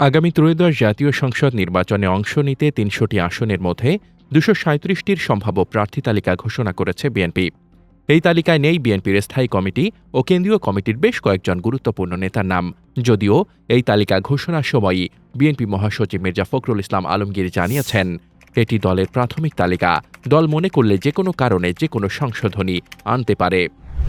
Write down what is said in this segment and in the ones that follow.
আগামী ত্রয়োদশ জাতীয় সংসদ নির্বাচনে অংশ নিতে তিনশোটি আসনের মধ্যে দুশো সাঁত্রিশটির সম্ভাব্য প্রার্থী তালিকা ঘোষণা করেছে বিএনপি। এই তালিকায় নেই বিএনপির স্থায়ী কমিটি ও কেন্দ্রীয় কমিটির বেশ কয়েকজন গুরুত্বপূর্ণ নেতার নাম। যদিও এই তালিকা ঘোষণার সময়ই বিএনপি মহাসচিব মির্জা ফখরুল ইসলাম আলমগীর জানিয়েছেন এটি দলের প্রাথমিক তালিকা। দল মনে করলে যে কোনো কারণে যে কোনো সংশোধনী আনতে পারে।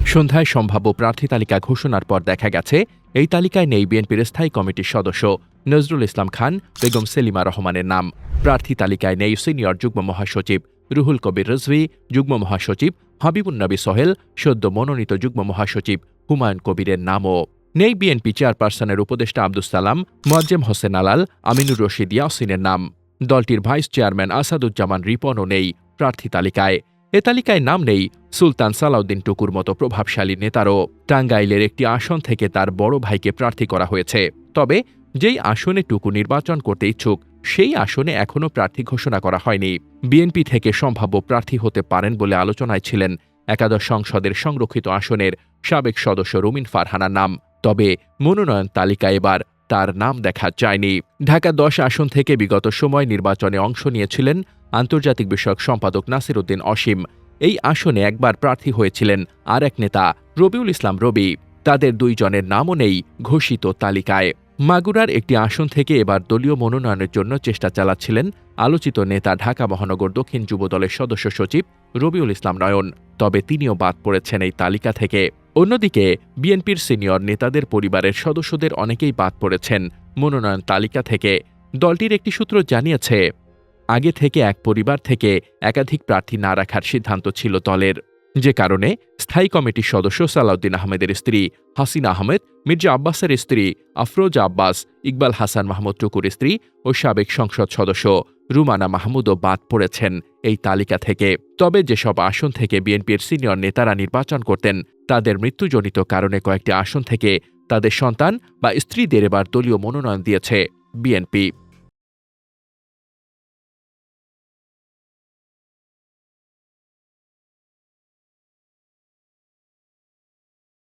সন্ধ্যায় সম্ভাব্য প্রার্থী তালিকা ঘোষণার পর দেখা গেছে, এই তালিকায় নেই বিএনপির স্থায়ী কমিটির সদস্য, নজরুল ইসলাম খান, বেগম সেলিমা রহমানের নাম। প্রার্থী তালিকায় নেই সিনিয়র যুগ্ম মহাসচিব রুহুল কবির রিজভী, যুগ্ম মহাসচিব হাবিবুন্নবী সোহেল, সদ্য মনোনীত যুগ্ম মহাসচিব হুমায়ুন কবিরের নামও। নেই বিএনপি চেয়ারপারসনের উপদেষ্টা আব্দুস সালাম, মোয়াজ্জেম হোসেন আলাল, আমিনুর রশিদ ইয়াসিনের নাম। দলটির ভাইস চেয়ারম্যান আসাদুজ্জামান রিপনও নেই প্রার্থী তালিকায়। এ তালিকায় নাম নেই সুলতান সালাউদ্দিন টুকুর মতো প্রভাবশালী নেতারও। টাঙ্গাইলের একটি আসন থেকে তার বড় ভাইকে প্রার্থী করা হয়েছে। তবে যেই আসনে টুকু নির্বাচন করতে ইচ্ছুক, সেই আসনে এখনও প্রার্থী ঘোষণা করা হয়নি। বিএনপি থেকে সম্ভাব্য প্রার্থী হতে পারেন বলে আলোচনায় ছিলেন একাদশ সংসদের সংরক্ষিত আসনের সাবেক সদস্য রুমিন ফারহানার নাম। তবে মনোনয়ন তালিকায় এবার তার নাম দেখা যায়নি। ঢাকা দশ আসন থেকে বিগত সময় নির্বাচনে অংশ নিয়েছিলেন আন্তর্জাতিক বিষয়ক সম্পাদক নাসির উদ্দিন অসীম। এই আসনে একবার প্রার্থী হয়েছিলেন আর এক নেতা, রবিউল ইসলাম রবি। তাদের দুইজনের নামও নেই ঘোষিত তালিকায়। মাগুরার একটি আসন থেকে এবার দলীয় মনোনয়নের জন্য চেষ্টা চালাচ্ছিলেন আলোচিত নেতা ঢাকা মহানগর দক্ষিণ যুবদলের সদস্য সচিব রবিউল ইসলাম নয়ন। তবে তিনিও বাদ পড়েছেন এই তালিকা থেকে। অন্যদিকে, বিএনপির সিনিয়র নেতাদের পরিবারের সদস্যদের অনেকেই বাদ পড়েছেন। মনোনয়ন তালিকা থেকে দলটির একটি সূত্র জানিয়েছে, আগে থেকে এক পরিবার থেকে একাধিক প্রার্থী না রাখার সিদ্ধান্ত ছিল দলের। যে কারণে স্থায়ী কমিটির সদস্য সালাউদ্দিন আহমেদের স্ত্রী হাসিনা আহমেদ, মির্জা আব্বাসের স্ত্রী আফরোজা আব্বাস, ইকবাল হাসান মাহমুদ টুকুর স্ত্রী ও সাবেক সংসদ সদস্য রুমানা মাহমুদও বাদ পড়েছেন এই তালিকা থেকে। তবে যেসব আসন থেকে বিএনপির সিনিয়র নেতারা নির্বাচন করতেন, তাদের মৃত্যুজনিত কারণে কয়েকটি আসন থেকে তাদের সন্তান বা স্ত্রীদের এবার দলীয় মনোনয়ন দিয়েছে বিএনপি।